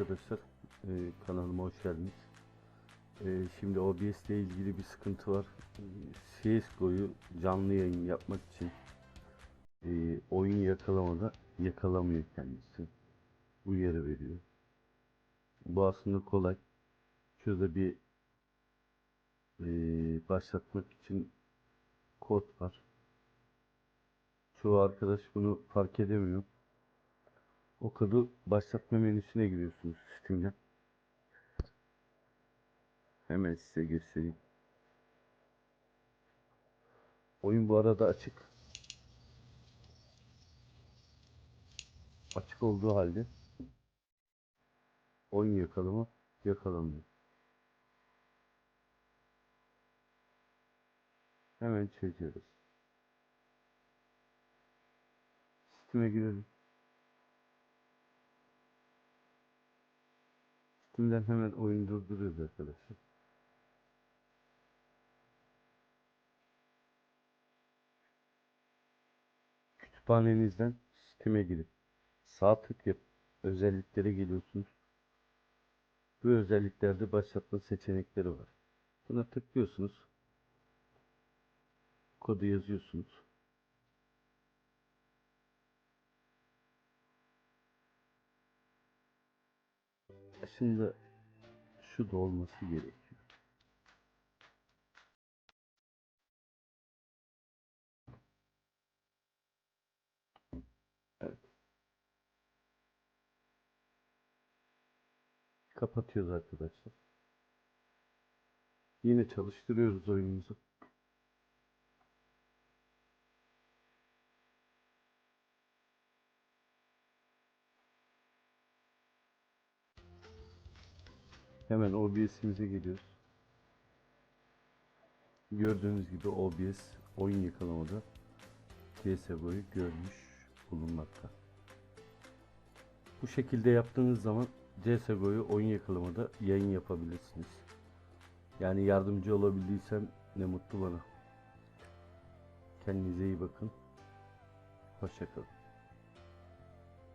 arkadaşlar, Ee, kanalıma hoş geldiniz. Ee, şimdi OBS ile ilgili bir sıkıntı var. Ee, CSGO'yu canlı yayın yapmak için e, oyun yakalamada yakalamıyor kendisi. Uyarı veriyor. Bu aslında kolay. Şurada bir e, başlatmak için kod var. Çoğu arkadaş bunu fark edemiyor. O kodu başlatma menüsüne giriyorsunuz Steam'den. Hemen size göstereyim. Oyun bu arada açık. Açık olduğu halde oyun yakalama yakalanmıyor. Hemen çözüyoruz. Steam'e girelim. Steam'den hemen oyun durduruyoruz arkadaşlar. Kütüphanenizden Steam'e girip sağ tık yap özelliklere geliyorsunuz. Bu özelliklerde başlatma seçenekleri var. Buna tıklıyorsunuz. Kodu yazıyorsunuz. Aslında şu da olması gerekiyor. Evet. Kapatıyoruz arkadaşlar. Yine çalıştırıyoruz oyunumuzu. Hemen OBS'imize geliyoruz. Gördüğünüz gibi OBS oyun yakalamada CSGO'yu görmüş bulunmakta. Bu şekilde yaptığınız zaman CSGO'yu oyun yakalamada yayın yapabilirsiniz. Yani yardımcı olabildiysem ne mutlu bana. Kendinize iyi bakın. Hoşçakalın.